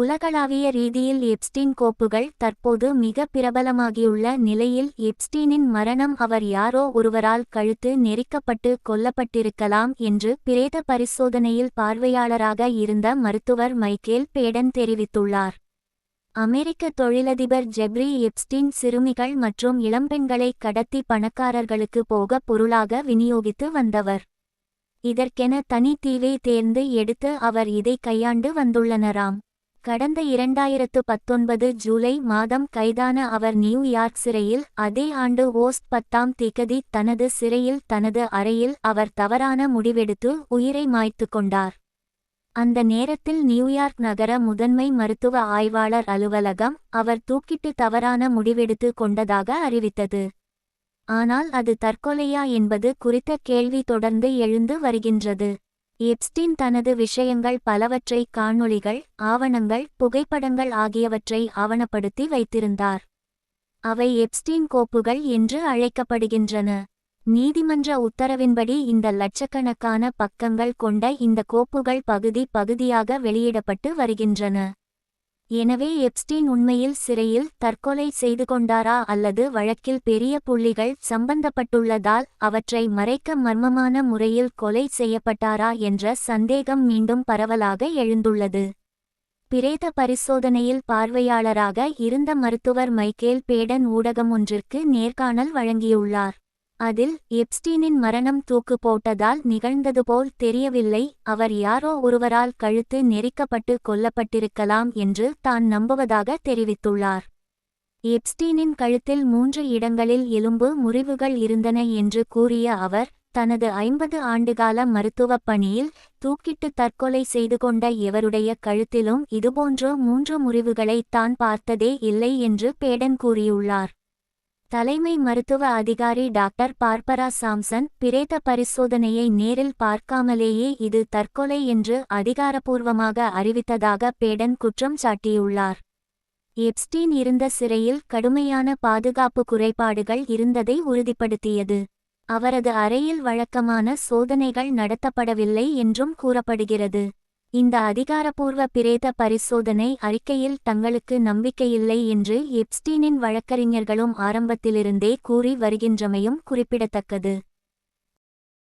உலகளாவிய ரீதியில் எப்ஸ்டீன் கோப்புகள் தற்போது மிக பிரபலமாகியுள்ள நிலையில் எப்ஸ்டீனின் மரணம் அவர் யாரோ ஒருவரால் கழுத்து நெரிக்கப்பட்டு கொல்லப்பட்டிருக்கலாம் என்று பிரேத பரிசோதனையில் பார்வையாளராக இருந்த மருத்துவர் மைக்கேல் பேடன் தெரிவித்துள்ளார். அமெரிக்க தொழிலதிபர் ஜெப்ரி எப்ஸ்டீன் சிறுமிகள் மற்றும் இளம்பெண்களை கடத்தி பணக்காரர்களுக்கு போக பொருளாக விநியோகித்து வந்தவர். இதற்கென தனி தீவை தேர்ந்து எடுத்து அவர் இதை கையாண்டு வந்துள்ளனராம். கடந்த இரண்டாயிரத்து பத்தொன்பது ஜூலை மாதம் கைதான அவர் நியூயார்க் சிறையில் அதே ஆண்டு ஓஸ்ட் பத்தாம் திகதி தனது சிறையில் தனது அறையில் அவர் தவறான முடிவெடுத்து உயிரை மாய்த்து கொண்டார். அந்த நேரத்தில் நியூயார்க் நகர முதன்மை மருத்துவ ஆய்வாளர் அலுவலகம் அவர் தூக்கிட்டு தவறான முடிவெடுத்து கொண்டதாக அறிவித்தது. ஆனால் அது தற்கொலையா என்பது குறித்த கேள்வி தொடர்ந்து எழுந்து வருகின்றது. எப்ஸ்டீன் தனது விஷயங்கள் பலவற்றை காணொளிகள் ஆவணங்கள் புகைப்படங்கள் ஆகியவற்றை ஆவணப்படுத்தி வைத்திருந்தார். அவை எப்ஸ்டீன் கோப்புகள் என்று அழைக்கப்படுகின்றன. நீதிமன்ற உத்தரவின்படி இந்த லட்சக்கணக்கான பக்கங்கள் கொண்ட இந்த கோப்புகள் பகுதி பகுதியாக வெளியிடப்பட்டு வருகின்றன. எனவே எப்ஸ்டீன் உண்மையில் சிறையில் தற்கொலை செய்து கொண்டாரா அல்லது வழக்கில் பெரிய புள்ளிகள் சம்பந்தப்பட்டுள்ளதால் அவற்றை மறைக்க மர்மமான முறையில் கொலை செய்யப்பட்டாரா என்ற சந்தேகம் மீண்டும் பரவலாக எழுந்துள்ளது. பிரேத பரிசோதனையில் பார்வையாளராக இருந்த மருத்துவர் மைக்கேல் பேடன் ஊடகம் ஒன்றிற்கு நேர்காணல் வழங்கியுள்ளார். அதில் எப்ஸ்டீனின் மரணம் தூக்கு போட்டதால் நிகழ்ந்தது போல் தெரியவில்லை. அவர் யாரோ ஒருவரால் கழுத்து நெரிக்கப்பட்டு கொல்லப்பட்டிருக்கலாம் என்று தான் நம்புவதாக தெரிவித்துள்ளார். எப்ஸ்டீனின் கழுத்தில் மூன்று இடங்களில் எலும்பு முறிவுகள் இருந்தன என்று கூறிய அவர் தனது ஐம்பது ஆண்டுகால மருத்துவப் பணியில் தூக்கிட்டு தற்கொலை செய்து கொண்ட எவருடைய கழுத்திலும் இதுபோன்ற மூன்று முறிவுகளை தான் பார்த்ததே இல்லை என்று பேடன் கூறியுள்ளார். தலைமை மருத்துவ அதிகாரி டாக்டர் பார்பரா சாம்சன் பிரேத பரிசோதனையை நேரில் பார்க்காமலேயே இது தற்கொலை என்று அதிகாரப்பூர்வமாக அறிவித்ததாக பேடன் குற்றம் சாட்டியுள்ளார். எப்ஸ்டீன் இருந்த சிறையில் கடுமையான பாதுகாப்பு குறைபாடுகள் இருந்ததை உறுதிப்படுத்தியது. அவரது அறையில் வழக்கமான சோதனைகள் நடத்தப்படவில்லை என்றும் கூறப்படுகிறது. இந்த அதிகாரப்பூர்வ பிரேத பரிசோதனை அறிக்கையில் தங்களுக்கு நம்பிக்கையில்லை என்று எப்ஸ்டீனின் வழக்கறிஞர்களும் ஆரம்பத்திலிருந்தே கூறி வருகின்றமையும் குறிப்பிடத்தக்கது.